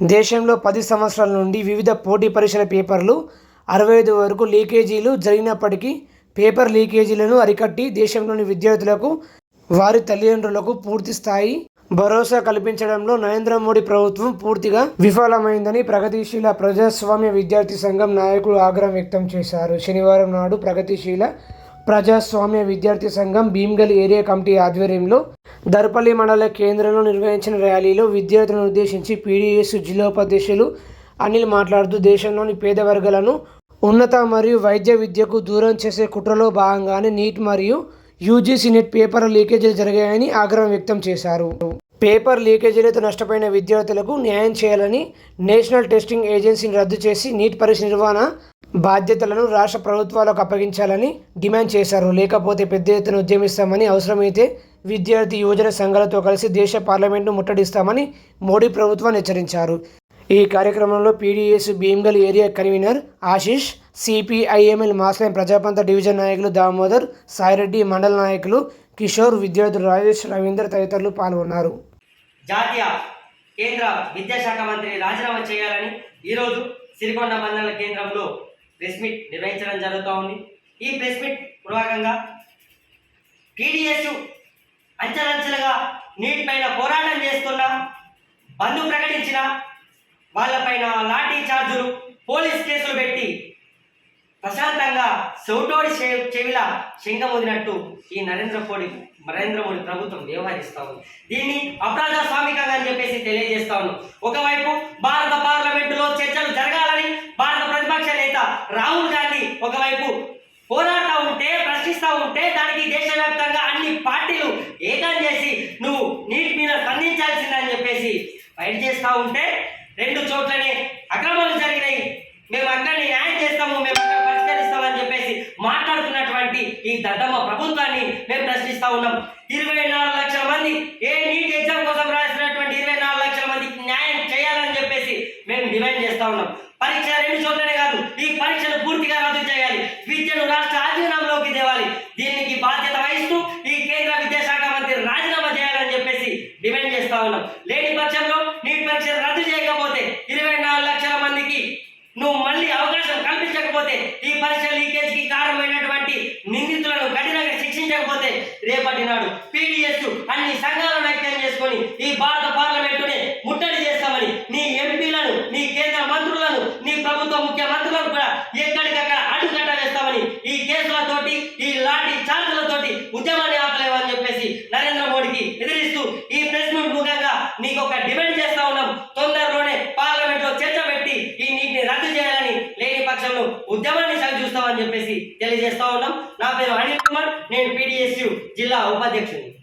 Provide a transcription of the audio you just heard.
దేశంలో పది సంవత్సరాల నుండి వివిధ పోటీ పరీక్షల పేపర్లు అరవై ఐదు వరకు లీకేజీలు జరిగినప్పటికీ పేపర్ లీకేజీలను అరికట్టి దేశంలోని విద్యార్థులకు వారి తల్లిదండ్రులకు పూర్తి స్థాయి భరోసా కల్పించడంలో నరేంద్ర మోడీ ప్రభుత్వం పూర్తిగా విఫలమైందని ప్రగతిశీల ప్రజాస్వామ్య విద్యార్థి సంఘం నాయకులు ఆగ్రహం వ్యక్తం చేశారు. శనివారం నాడు ప్రగతిశీల ప్రజాస్వామ్య విద్యార్థి సంఘం భీమ్గల్ ఏరియా కమిటీ ఆధ్వర్యంలో దర్పల్లి మండల కేంద్రంలో నిర్వహించిన ర్యాలీలో విద్యార్థులను ఉద్దేశించి పీడీఎస్ జిల్లోపాధ్యక్షులు అనిల్ మాట్లాడుతూ దేశంలోని పేద వర్గాలను ఉన్నత మరియు వైద్య విద్యకు దూరం చేసే కుట్రలో భాగంగానే నీట్ మరియు యూజీసీ నెట్ పేపర్ లీకేజీలు జరిగాయని ఆగ్రహం వ్యక్తం చేశారు. పేపర్ లీకేజీలతో నష్టపోయిన విద్యార్థులకు న్యాయం చేయాలని నేషనల్ టెస్టింగ్ ఏజెన్సీని రద్దు చేసి నీట్ పరీక్ష నిర్వహణ బాధ్యతలను రాష్ట్ర ప్రభుత్వాలకు అప్పగించాలని డిమాండ్ చేశారు. లేకపోతే పెద్ద ఎత్తున ఉద్యమిస్తామని అవసరమైతే విద్యార్థి యువజన సంఘాలతో కలిసి దేశ పార్లమెంట్ను ముట్టడిస్తామని మోడీ ప్రభుత్వాన్ని హెచ్చరించారు. ఈ కార్యక్రమంలో PDS Bheemgal area convener Ashish CPIML mass line Prajapantha division నాయకులు దామోదర్ సాయిరెడ్డి మండల నాయకులు కిషోర్ విద్యార్థులు రాజేష్ రవీందర్ తదితరులు పాల్గొన్నారు. జాతీయ కేంద్ర విద్యాశాఖ మంత్రి రాజీనామా చేయాలని ఈరోజు సిరికొండ మండల కేంద్రంలో ప్రెస్ మీట్ నిర్వహించడం జరుగుతూ ఉంది. ఈ ప్రెస్ మీట్ పూర్వకంగా టీడీఎస్ అంచెలంచెలుగా నీటి పైన పోరాటం చేస్తున్న బంధు ప్రకటించిన వాళ్ళపైన లాఠీ చార్జులు పోలీస్ కేసులు పెట్టి ప్రశాంతంగా చెవిటోడి చె- చెవిల శంఖముదినట్టు ఈ నరేంద్ర మోడీ నరేంద్ర మోడీ ప్రభుత్వం వ్యవహరిస్తా ఉంది. దీన్ని అప్రజాస్వామికంగా అని చెప్పేసి తెలియజేస్తా ఉన్నాం. ఒకవైపు భారత రాహుల్ గాంధీ ఒకవైపు పోరాడుతూ ఉంటే ప్రశ్నిస్తూ ఉంటే దానికి దేశవ్యాప్తంగా అన్ని పార్టీలు ఏకం చేసి నువ్వు నీటి మీద స్పందించాల్సిందని చెప్పేసి ఫైట్ చేస్తూ ఉంటే రెండు చోట్లనే అక్రమాలు జరిగినాయి. మేము అక్కడిని న్యాయం చేస్తాము మేము అక్కడ పరిష్కరిస్తామని చెప్పేసి మాట్లాడుతున్నటువంటి ఈ దద్దమ్మ ప్రభుత్వాన్ని మేము ప్రశ్నిస్తా ఉన్నాం. ఇరవై నాలుగు లక్షల మంది ఏ నీట్ ఎగ్జామ్ కోసం రాసినటువంటి ఇరవై నాలుగు లక్షల మందికి న్యాయం చేయాలని చెప్పేసి మేము డిమాండ్ చేస్తా ఉన్నాం. పరీక్ష రెండు చోట్ల కాదు ఈ పరీక్షలు పూర్తిగా రద్దు చేయాలి. విద్యను రాష్ట్ర ఆధీనంలోకి తేవాలి. దీనికి బాధ్యత వహిస్తూ ఈ కేంద్ర విద్యాశాఖ మంత్రి రాజీనామా చేయాలని చెప్పేసి డిమాండ్ చేస్తా ఉన్నాం. లేని పక్షంలో నీట్ పరీక్షలు రద్దు చేయకపోతే ఇరవై నాలుగు లక్షల మందికి నువ్వు మళ్ళీ అవకాశం కల్పించకపోతే ఈ పరీక్ష లీకేజ్కి కారణమైనటువంటి నిందితులను కఠినంగా శిక్షించకపోతే రేపటి నాడు పీడిఎస్ అన్ని సంఘాలను ఐక్యం చేసుకొని ఈ భారత పార్లమెంటునే ముట్ట చేస్తామని నీ ఎంపీలను నీ కేంద్ర మంత్రులను నీ ప్రభుత్వ ముఖ్యమంత్రులను కూడా ఎక్కడికక్కడ అడ్డుకట్ట వేస్తామని ఈ లాంటి ఈ ఉద్యమాన్ని ఆపలేవని చెప్పేసి నరేంద్ర మోడీకి ఎదిరిస్తూ ఈ ప్రెస్ మీట్ ముఖంగా నీకు ఒక డిమాండ్ చేస్తా ఉన్నాం. తొందరలోనే పార్లమెంట్లో చర్చ పెట్టి ఈ నీటిని రద్దు చేయాలని లేని పక్షంలో ఉద్యమాన్ని సాగు చూస్తామని చెప్పేసి తెలియజేస్తా ఉన్నాం. నా పేరు అనిల్ కుమార్ నేను పీడిఎస్యు జిల్లా ఉపాధ్యక్షుడిని.